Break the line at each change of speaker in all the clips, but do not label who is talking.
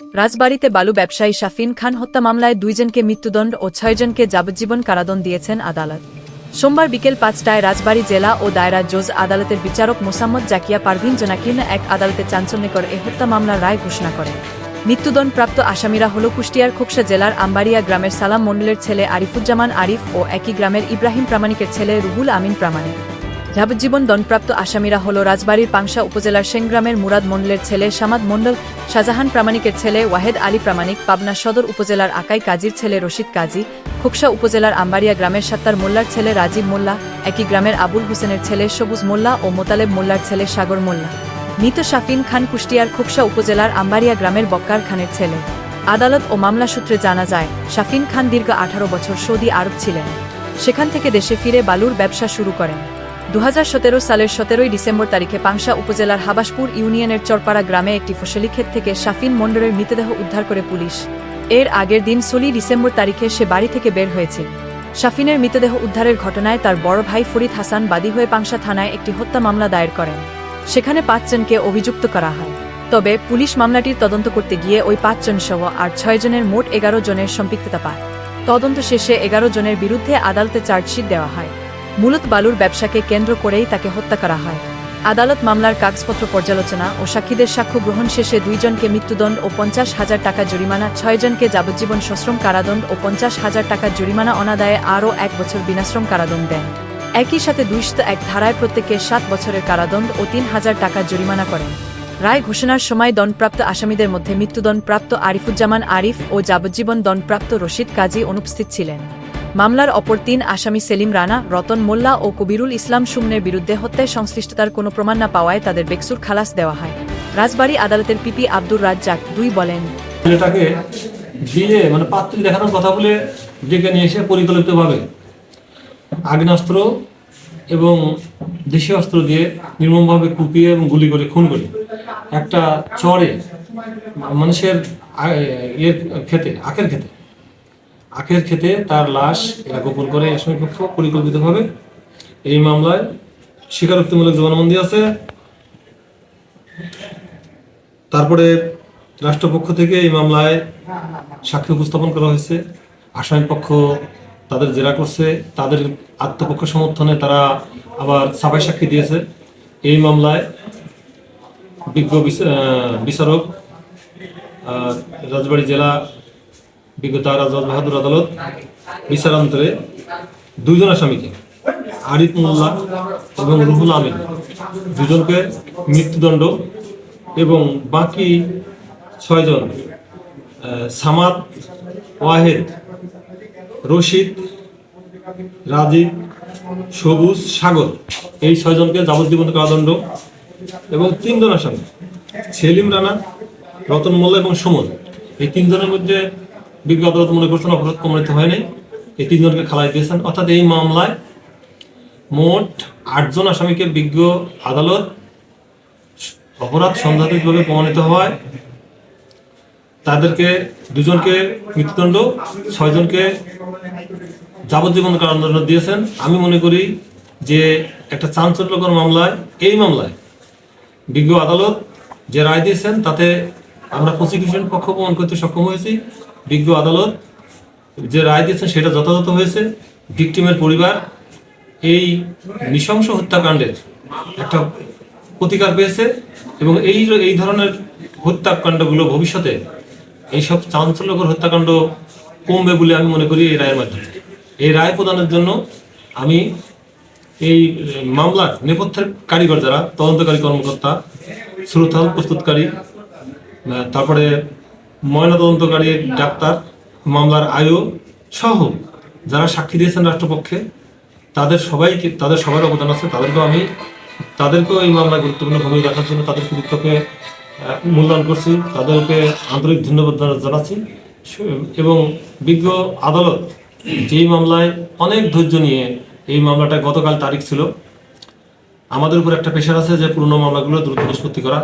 রাজবাড়ীতে বালু ব্যবসায়ী শাফিন খান হত্যা মামলায় দুইজনকে মৃত্যুদণ্ড ও ছয়জনকে যাবজ্জীবন কারাদণ্ড দিয়েছেন আদালত। সোমবার বিকেল পাঁচটায় রাজবাড়ী জেলা ও দায়রা জজ আদালতের বিচারক মোসাম্মদ জাকিয়া পারভিন জোনাকিন এক আদালতে চাঞ্চল্যকর এ হত্যা মামলার রায় ঘোষণা করেন। মৃত্যুদণ্ডপ্রাপ্ত আসামিরা হল কুষ্টিয়ার খোকসা জেলার আম্বারিয়া গ্রামের সালাম মণ্ডলের ছেলে আরিফুজ্জামান আরিফ ও একই গ্রামের ইব্রাহিম প্রামাণিকের ছেলে রুহুল আমিন প্রামাণিক। যাবজ্জীবন দণ্ডপ্রাপ্ত আসামিরা হল রাজবাড়ীর পাংশা উপজেলার সেনগ্রামের মুরাদ মণ্ডলের ছেলে সামাদ মণ্ডল, শাহজাহান প্রামাণিকের ছেলে ওয়াহেদ আলী প্রামাণিক, পাবনা সদর উপজেলার আকাই কাজীর ছেলে রশিদ কাজী, খোকসা উপজেলার আম্বারিয়া গ্রামের সাত্তার মোল্লার ছেলে রাজীব মোল্লা, একই গ্রামের আবুল হোসেনের ছেলে সবুজ মোল্লা ও মোতালেব মোল্লার ছেলে সাগর মোল্লা। মৃত শাফিন খান কুষ্টিয়ার খোকসা উপজেলার আম্বারিয়া গ্রামের বক্কার খানের ছেলে। আদালত ও মামলা সূত্রে জানা যায়, শাফিন খান দীর্ঘ আঠারো বছর সৌদি আরব ছিলেন। সেখান থেকে দেশে ফিরে বালুর ব্যবসা শুরু করেন। দু হাজার সতেরো সালের সতেরোই ডিসেম্বর তারিখে পাংশা উপজেলার হাবাসপুর ইউনিয়নের চরপাড়া গ্রামে একটি ফসলি ক্ষেত থেকে শাফিন মণ্ডলের মৃতদেহ উদ্ধার করে পুলিশ। এর আগের দিন ষোলোই ডিসেম্বর তারিখে সে বাড়ি থেকে বের হয়েছিল শাফিনের মৃতদেহ উদ্ধারের ঘটনায় তার বড় ভাই ফরিদ হাসান বাদী হয়ে পাংশা থানায় একটি হত্যা মামলা দায়ের করেন। সেখানে পাঁচজনকে অভিযুক্ত করা হয়। তবে পুলিশ মামলাটির তদন্ত করতে গিয়ে ওই পাঁচজন সহ আর ছয় জনের মোট এগারো জনের সম্পৃক্ততা পায়। তদন্ত শেষে এগারো জনের বিরুদ্ধে আদালতে চার্জশিট দেওয়া হয়। মূলত বালুর ব্যবসাকে কেন্দ্র করেই তাকে হত্যা করা হয়। আদালত মামলার কাগজপত্র পর্যালোচনা ও সাক্ষীদের সাক্ষ্য গ্রহণ শেষে দুইজনকে মৃত্যুদণ্ড ও পঞ্চাশ হাজার টাকা জরিমানা ছয়জনকে যাবজ্জীবন সশ্রম কারাদণ্ড ও পঞ্চাশ হাজার টাকা জরিমানা অনাদায়ে আরও এক বছর বিনাশ্রম কারাদণ্ড দেন। একই সাথে দুইশত এক ধারায় প্রত্যেকে সাত বছরের কারাদণ্ড ও তিন হাজার টাকা জরিমানা করেন। রায় ঘোষণার সময় দণ্ডপ্রাপ্ত আসামিদের মধ্যে মৃত্যুদণ্ডপ্রাপ্ত আরিফুজ্জামান আরিফ ও যাবজ্জীবন দণ্ডপ্রাপ্ত রশিদ কাজী অনুপস্থিত ছিলেন। মামলার অপর তিন আসামি সেলিম রানা, রতন মোল্লা ও কবিরুল ইসলাম সুমনের বিরুদ্ধে হত্যায় সংশ্লিষ্টতার কোনো প্রমাণ না পাওয়ায় তাদের বেকসুর খালাস দেওয়া হয়। রাজবাড়ী আদালতের পিপি আব্দুর রাজ্জাক দুই বলেন
মানে পাত্রী দেখানোর কথা বলে ডেকে নিয়ে এসে পরিকল্পিতভাবে আগ্নেয়াস্ত্র এবং দেশীয় অস্ত্র দিয়ে নির্মমভাবে কুপিয়ে এবং গুলি করে, খুন করে। একটা চরে মানুষের ইয়ের খেতে আখের খেতে আখের খেতে তার লাশ এরা গোপন করে আসামি পক্ষ পরিকল্পিতভাবে এই মামলায় স্বীকারোক্তিমূলক জবানবন্দি আছে। তারপরে রাষ্ট্রপক্ষ থেকে এই মামলায় সাক্ষী উপস্থাপন করা হয়েছে। আসামি পক্ষ তাদের জেরা করছে, তাদের আত্মপক্ষ সমর্থনে তারা আবার সাবাই সাক্ষী দিয়েছে। এই মামলায় বিজ্ঞ বিচারক রাজবাড়ী জেলা বিজ্ঞ তারা জজ বাহাদুর আদালত বিচারান্তরে দুইজন আসামিকে, আরিফ মোল্লা এবং রুহুল আমিন, দুজনকে মৃত্যুদণ্ড এবং বাকি ছয়জন সামাদ ওয়াহেদ, রশিদ, রাজীব, সবুজ, সাগর এই ছয়জনকে যাবজ্জীবন কারাদণ্ড এবং তিনজন আসামি, সেলিম রানা, রতন মোল্লা এবং সুমন। এই তিনজনের মধ্যে বিজ্ঞ আদালত মনে করছেন অপরাধ প্রমাণিত হয়নি এই তিনজনকে খালাই দিয়েছেন। অর্থাৎ এই মামলায় মোট আটজন আসামিকে বিজ্ঞ আদালত অপরাধ সন্দেহাতীতভাবে প্রমাণিত হয়। তাদেরকে দুজনকে মৃত্যুদণ্ড, ছয়জনকে যাবজ্জীবন কারাদণ্ড দিয়েছেন। আমি মনে করি যে একটা চাঞ্চল্যকর মামলায়, এই মামলায় বিজ্ঞ আদালত যে রায় দিয়েছেন, তাতে আমরা প্রসিকিউশন পক্ষ প্রমাণ করতে সক্ষম হয়েছি। বিজ্ঞ আদালত যে রায় দিয়েছেন সেটা যথাযথ হয়েছে। ভিকটিমের পরিবার এই নৃশংস হত্যাকাণ্ডের একটা প্রতিকার পেয়েছে এবং এই এই ধরনের হত্যাকাণ্ডগুলো ভবিষ্যতে এইসব চাঞ্চল্যকর হত্যাকাণ্ড কমবে বলে আমি মনে করি এই রায়ের মাধ্যমে। এই রায় প্রদানের জন্য আমি এই মামলার নেপথ্যের কারিগর যারা, তদন্তকারী কর্মকর্তা শ্রোতাল প্রস্তুতকারী তারপরে ময়না তদন্তকারী ডাক্তার মামলার আয়ো সহ যারা সাক্ষী দিয়েছেন রাষ্ট্রপক্ষে, তাদের সবাইকে, তাদের সবার অবদান আছে, তাদেরকেও আমি, তাদেরকেও এই মামলায় গুরুত্বপূর্ণ ভূমিকা রাখার জন্য তাদের কৃতিত্বকে মূল্যায়ন করছি, তাদেরকে আন্তরিক ধন্যবাদ জানাচ্ছি। এবং বিজ্ঞ আদালত যেই মামলায় অনেক ধৈর্য নিয়ে এই মামলাটা গতকাল তারিখ ছিল, আমাদের উপর একটা প্রেশার আছে যে পুরনো মামলাগুলো দ্রুত নিষ্পত্তি করা।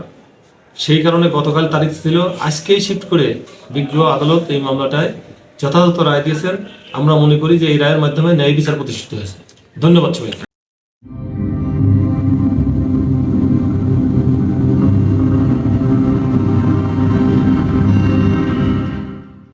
সেই কারণে গতকাল তারিখ ছিল। আজকেই শিফট করে বিগ্রহ আদালত এই মামলাটায় যথাযথ রায় দিয়েছেন। আমরা মনে করি যে এই রায়ের মাধ্যমে ন্যায় বিচার প্রতিষ্ঠিত হয়েছে। ধন্যবাদ সবাইকে।